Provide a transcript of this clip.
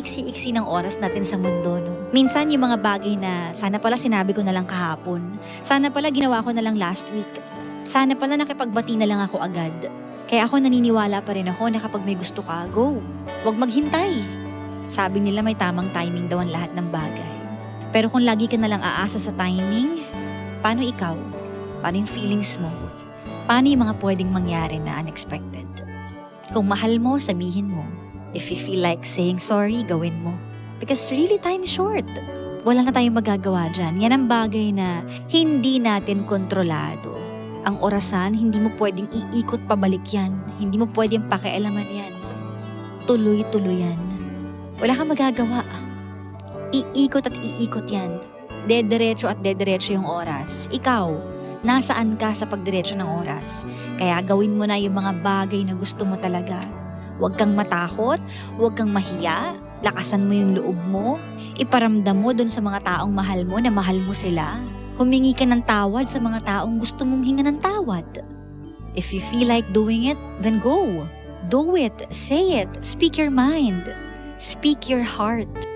iksi-iksi ng oras natin sa mundo, no? Minsan yung mga bagay na sana pala sinabi ko na lang kahapon. Sana pala ginawa ko na lang last week. Sana pala nakipagbati na lang ako agad. Kaya ako naniniwala pa rin ako na kapag may gusto ka, go. Huwag maghintay. Sabi nila may tamang timing daw ang lahat ng bagay. Pero kung lagi ka na lang aasa sa timing, paano ikaw? Paano yung feelings mo? Paano yung mga pwedeng mangyari na unexpected? Kung mahal mo, sabihin mo. If you feel like saying sorry, gawin mo. Because really time is short. Wala na tayong magagawa dyan. Yan ang bagay na hindi natin kontrolado. Ang orasan, hindi mo pwedeng iikot pabalik yan. Hindi mo pwedeng pakialaman yan. Tuloy-tuloy yan. Wala kang magagawa. Iikot at iikot yan. Dederecho at dederecho yung oras. Ikaw, nasaan ka sa pagdiretso ng oras? Kaya gawin mo na yung mga bagay na gusto mo talaga. Huwag kang matakot, huwag kang mahiya, lakasan mo yung loob mo, iparamdam mo dun sa mga taong mahal mo na mahal mo sila. Humingi ka ng tawad sa mga taong gusto mong hinga ng tawad. If you feel like doing it, then go. Do it, say it, speak your mind, speak your heart.